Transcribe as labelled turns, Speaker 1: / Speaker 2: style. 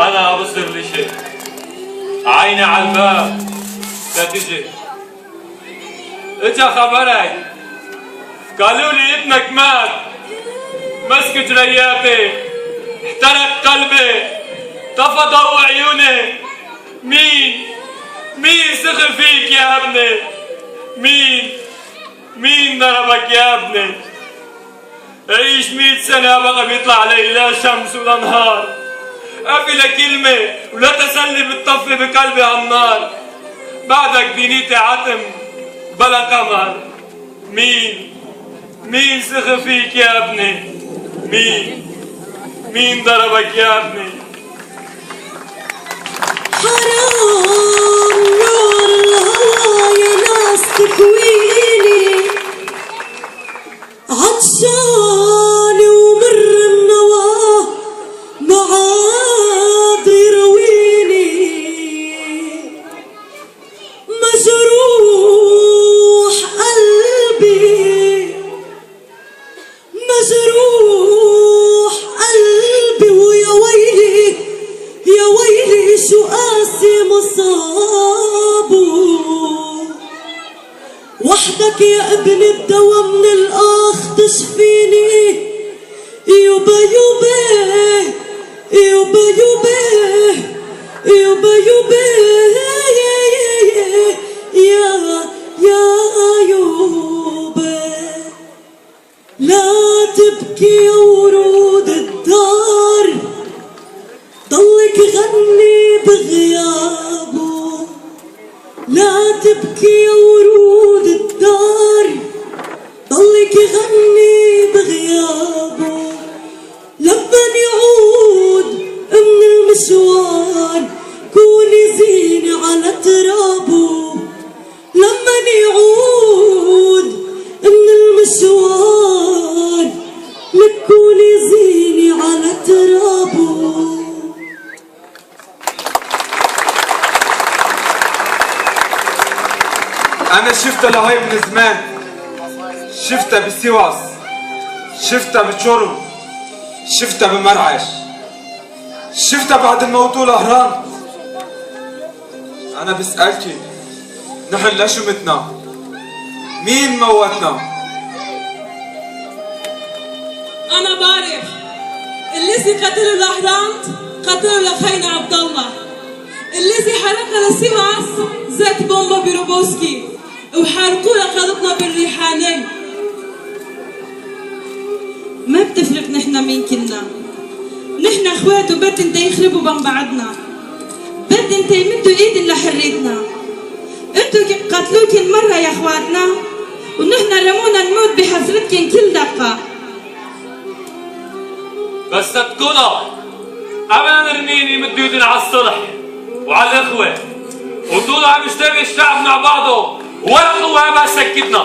Speaker 1: أنا أبصر لشيء؟ عيني على الباب. لا تجي. اجا خبرك قالوا لي ابنك مات. مسك جرياتي احترق قلبي. طفى ضوء عيوني مين؟ مين سخر فيك يا ابني؟ مين؟ مين ضربك يا ابني؟ عيش مئة سنة بقى بيطلع علي لا شمس ولا نهار لا كلمة ولا تسلي بتطفي بقلبي هالنار بعدك دنيتي عتم بلا قمر. مين؟ مين سخر فيك يا ابني؟ مين؟ مين ضربك يا ابني؟
Speaker 2: وحدك يا ابن الدوا من الاخ تشفيني يوبا يوبا يوبا يوبا يوبا يوبا يا يا يوبا. لا تبكي يا ورود الدار. ضلك غني بغيابه لا تبكي يا ورود الدار. ضلك غني بغيابه لما يعود من المشوار كوني زيني على ترابه لما يعود من المشوار
Speaker 3: أنا شفتها لهي من زمان. شفتها بسواس شفتها بشرم شفتها بمرعش. شفتها بعد موضوع الاهرام أنا بسألك نحن ليش متنا مين موتنا؟
Speaker 4: أنا بعرف الذي قتلوا الأهرامت قتلوا لخينا عبد الله. الذي حرق لسيواس زيت بومبا بروبوسكي وحرقوا لقادتنا بالريحانين ما بتفرق نحن مين كنا. نحن أخوات وبد انت يخربوا بين بعضنا بد انت يمدوا إيد لحريتنا أنتوا قتلوكن مرة يا أخواتنا؟ ونحن رمونا نموت بحسرتكن كل دقة.
Speaker 1: بس تكونوا ابدا نرميني مديودين على الصلح وعلى الأخوة؟ وطول عم يشتغل الشعب مع بعضه. قوه ما سكتنا